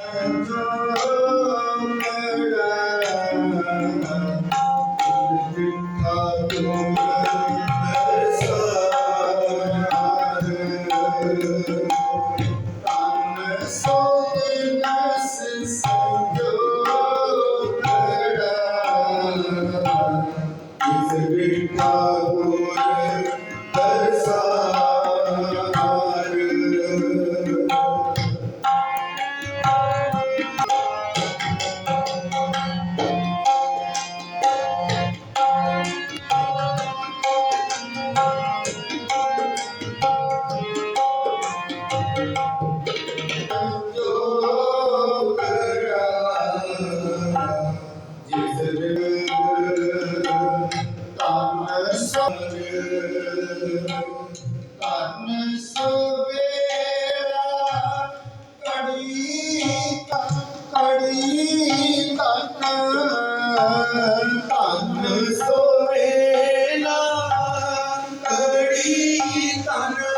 And you. ਧੰਨ ਸਵੇਰਾ ਕੜੀ ਕੜੀ ਧੰਨ ਧੰਨ ਸਵੇਲਾ ਕੜੀ ਧੰਨ।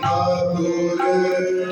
ঠাকুরের